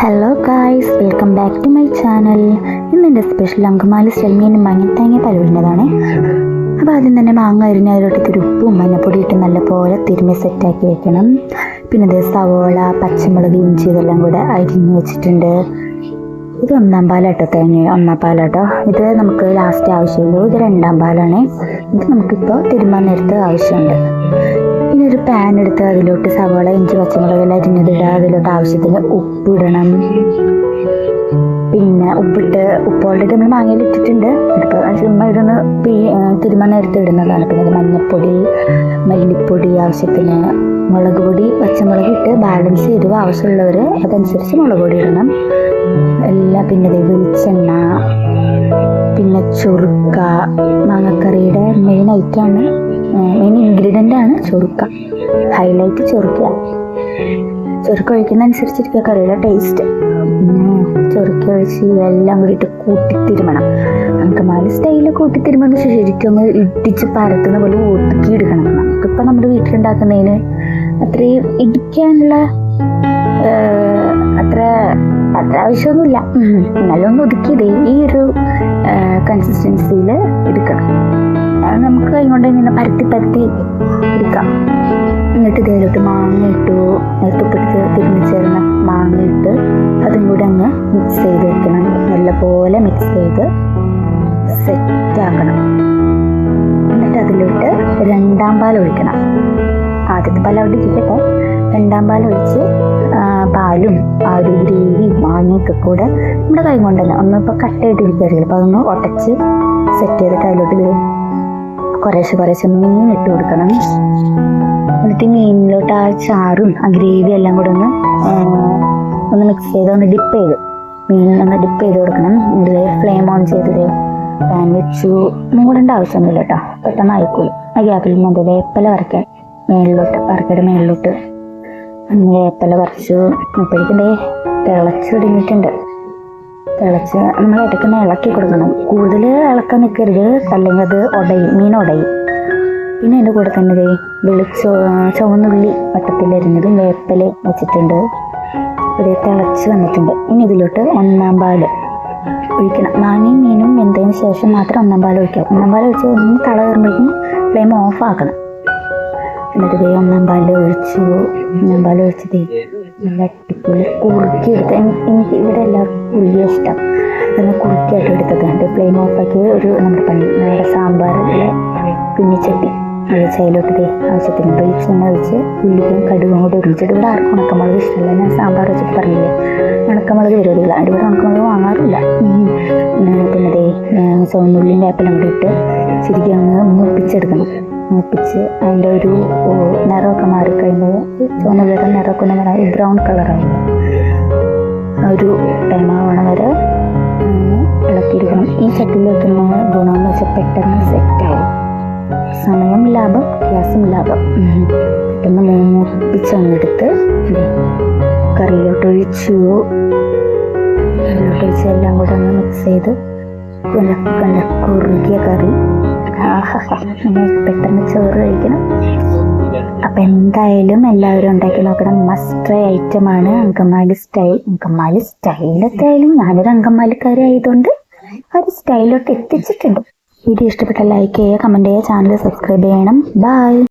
Hello guys welcome back to my channel ഇന്ന് എന്റെ special Angamaly സ്റ്റെൽമീനും മഞ്ഞത്തേങ്ങ പലവിടുന്നതാണ് അപ്പോൾ ആദ്യം തന്നെ മാങ്ങ അരിഞ്ഞ അതിലോട്ടേക്ക് ഉപ്പും മഞ്ഞപ്പൊടി ഇട്ട് നല്ലപോലെ തിരുമ്മി സെറ്റാക്കി വെക്കണം. പിന്നെ ഇത് സവോള പച്ചമുളക് ഇഞ്ചി ഇതെല്ലാം കൂടെ അരിഞ്ഞ് വെച്ചിട്ടുണ്ട്. ഇത് ഒന്നാം പാലാട്ടോ തേങ്ങ ഒന്നാം പാലാട്ടോ. ഇത് നമുക്ക് ലാസ്റ്റ് ആവശ്യമുള്ളൂ. ഇത് രണ്ടാം പാലാണ്. ഇത് നമുക്കിപ്പോൾ തിരുമ്മാൻ നേരത്ത് ആവശ്യമുണ്ട്. പിന്നെ ഒരു പാൻ എടുത്ത് അതിലോട്ട് സവാള ഇഞ്ചി പച്ചമുളകെല്ലാം അരിഞ്ഞതിടുക അതിലോട്ട് ആവശ്യത്തിന് ഉപ്പിടണം പിന്നെ ഉപ്പിട്ട് ഉപ്പ് ഓൾറെഡി നമ്മൾ മാങ്ങയിൽ ഇട്ടിട്ടുണ്ട്. ഇതിപ്പോൾ ചുമ്മാ ഇതൊന്ന് പീ തിരുമാൻ നേരത്തെ ഇടുന്നതാണ്. പിന്നെ അത് മഞ്ഞൾപ്പൊടി മല്ലിപ്പൊടി ആവശ്യത്തിന് മുളക് പൊടി പച്ചമുളക് ഇട്ട് ബാലൻസ് ചെയ്ത് ആവശ്യമുള്ളവർ അതനുസരിച്ച് മുളക് പൊടി ഇടണം. എല്ലാം പിന്നെ വെളിച്ചെണ്ണ പിന്നെ ചൊറുക്ക മാങ്ങക്കറിയുടെ മെയിൻ ഐറ്റമാണ് മെയിൻ ഇൻഗ്രീഡിയന്റ് ആണ് ചൊറുക്ക. ഹൈലൈറ്റ് ചൊറുക്ക. ചൊറുക്ക ഒഴിക്കുന്നതനുസരിച്ചിരിക്കുക കറിയുടെ ടേസ്റ്റ് പിന്നെ ചൊറുക്ക ഒഴിച്ച് എല്ലാം കൂടിയിട്ട് കൂട്ടിത്തിരുമണം. നമുക്ക് അങ്കമാലി സ്റ്റൈലിൽ കൂട്ടിത്തിരുമ്പോൾ ശരിക്കും ഒന്ന് ഇടിച്ച് പരത്തുന്ന പോലെ ഒതുക്കി എടുക്കണം. നമുക്കിപ്പോൾ നമ്മുടെ വീട്ടിലുണ്ടാക്കുന്നതിന് അത്രയും ഇടിക്കാനുള്ള അത്ര ആവശ്യമൊന്നുമില്ല. എന്നാലും ഒന്ന് ഒതുക്കിയത് ഈ ഒരു കൺസിസ്റ്റൻസിയിൽ എടുക്കണം. അത് നമുക്ക് കൈകൊണ്ട് ഇങ്ങനെ പരത്തി പരത്തി എടുക്കാം. എന്നിട്ട് ഇതിലോട്ട് മാങ്ങ ഇട്ടു നേരത്തുപ്പിടിച്ച് തിരിഞ്ഞു ചേർന്ന മാങ്ങ ഇട്ട് അതും കൂടെ അങ്ങ് മിക്സ് ചെയ്ത് വെക്കണം. നല്ലപോലെ മിക്സ് ചെയ്ത് സെറ്റ് ആക്കണം. എന്നിട്ട് അതിലോട്ട് രണ്ടാം പാൽ ഒഴിക്കണം. ആദ്യത്തെ പാൽ അവിടെ ഇരിക്കട്ടെ. രണ്ടാം പാൽ ഒഴിച്ച് പാലും ആ ഒരു ഗ്രേവിയും മാങ്ങയൊക്കെ കൂടെ നമ്മുടെ കൈ കൊണ്ട് തന്നെ ഒന്ന് കട്ട് കട്ടയായിട്ട് ഇരിക്കുകയായിരിക്കും. അപ്പോൾ അതൊന്ന് ഉടച്ച് സെറ്റ് ചെയ്തിട്ട് അതിലോട്ട് കുറേശ്ശെ കുറേശ്ശെ മീൻ ഇട്ട് കൊടുക്കണം. എന്നിട്ട് മീനിലോട്ട് ആ ചാറും ആ ഗ്രേവി എല്ലാം കൂടെ ഒന്ന് ഒന്ന് മിക്സ് ചെയ്ത് ഒന്ന് ഡിപ്പ് ചെയ്ത് മീൻ ഒന്ന് ഡിപ്പ് ചെയ്ത് കൊടുക്കണം. ഇതിൽ ഫ്ലെയിം ഓൺ ചെയ്തത് പാൻ വെച്ചു. മൂടേണ്ട ആവശ്യമൊന്നുമില്ല കേട്ടോ. പെട്ടെന്ന് ആയിക്കോളും. ആ ഗ്യാപ്പിൽ നിന്ന് ഞാൻ വേപ്പല വറക്കാൻ മേളിലോട്ട് വറക്കയുടെ മേളിലോട്ട് അങ്ങനെ വേപ്പല പറിച്ചു. അപ്പോഴേക്കും തിളച്ച് തുടങ്ങിയിട്ടുണ്ട് തിളച്ച് നമ്മൾ ഇടയ്ക്കുന്ന ഇളക്കി കൊടുക്കണം. കൂടുതൽ ഇളക്കാൻ നിൽക്കരുത് അല്ലെങ്കിൽ അത് ഉടയും. മീൻ ഉടയും. പിന്നെ എന്റെ കൂടെ തന്നെ ദേ വെളിച്ചോ ചുവന്നുള്ളി വട്ടത്തിലരിഞ്ഞതും വേപ്പല വെച്ചിട്ടുണ്ട്. ഇത് തിളച്ച് വന്നിട്ടുണ്ട്. ഇനി ഇതിലോട്ട് ഒന്നാം പാൽ ഒഴിക്കണം. മാങ്ങയും മീനും വെന്തതിന് ശേഷം മാത്രം ഒന്നാം പാൽ ഒഴിക്കാം. ഒന്നാം പാൽ ഒഴിച്ച് ഒന്ന് തള കയറുമ്പോഴേക്കും ഫ്ലെയിം ഓഫ് ആക്കണം. എന്നിട്ട് വേഗം ഞാൻ ബലമൊഴിച്ചു ഒഴിച്ച് ദേ നല്ല അടിപൊളി കുറുക്കി എടുത്ത്. എനി- എനിക്ക് ഇവിടെ എല്ലാവർക്കും കുറുകിയ ഇഷ്ടം. അതൊന്ന് കുറുക്കിയായിട്ട് എടുത്തതുണ്ട് പ്ലെയിൻ ഓഫാക്കി ഒരു നമ്മുടെ പണി നമ്മുടെ സാമ്പാറിലെ പിന്നിച്ചട്ടി അത് ചൈലോട്ട് ദേ ആവശ്യത്തിന് വെളിച്ചെണ്ണ ഒഴിച്ച് ഉള്ളിയും കടുകും കൂടി ഒരുമിച്ചിട്ട് ഇവിടെ ആർക്കും ഉണക്കമുളക് ഇഷ്ടമല്ല. ഞാൻ സാമ്പാർ വെച്ചിട്ട് പറഞ്ഞില്ലേ? ഉണക്കമുളക് വിരോധികള ഇവിടെ ഉണക്കമുളക് വാങ്ങാറില്ല. പിന്നെ ദേ ചുവന്നുള്ളിയും വേപ്പലും കൂടി ഇട്ട് ശരിക്കും അങ്ങ് മൂപ്പിച്ചെടുക്കണം. മൂപ്പിച്ച് അതിന്റെ ഒരു നിറമൊക്കെ മാറിക്കഴിയുമ്പോൾ ചുവന്നുള്ളിയുടെ നിറമൊക്കെ ഒന്ന് മാറി ബ്രൗൺ കളറാവും ഒരു ടൈം ആവണ വരെ ഇളക്കിയിരിക്കണം. ഈ ചട്ടിയിൽ വെക്കുന്ന ഗുണമെന്ന് വെച്ചാൽ പെട്ടെന്ന് സെറ്റാവും സമയം ലാഭം ഗ്യാസും ലാഭം. പെട്ടെന്ന് മൂപ്പിച്ചങ്ങെടുത്ത് ദേ കറിയിലോട്ട് ഒഴിച്ചു. അതിലോട്ട് ഒഴിച്ച് എല്ലാം കൂടെ ഒന്ന് മിക്സ് ചെയ്ത് കുറുകിയ കറി. പെട്ടെന്ന് ചോറ് കഴിക്കണം. അപ്പം എന്തായാലും എല്ലാവരും ഉണ്ടാക്കി നോക്കണം. മസ്റ്റ് ഐറ്റമാണ് അങ്കമാലി സ്റ്റൈൽ. അങ്കമാലി സ്റ്റൈലത്തായാലും ഞാനൊരു അങ്കമാലിക്കാരി ആയതുകൊണ്ട് ആ ഒരു സ്റ്റൈലോട്ട് എത്തിച്ചിട്ടുണ്ട്. വീഡിയോ ഇഷ്ടപ്പെട്ട ലൈക്ക് ചെയ്യുക കമന്റ് ചെയ്യുക ചാനൽ സബ്സ്ക്രൈബ് ചെയ്യണം. ബൈ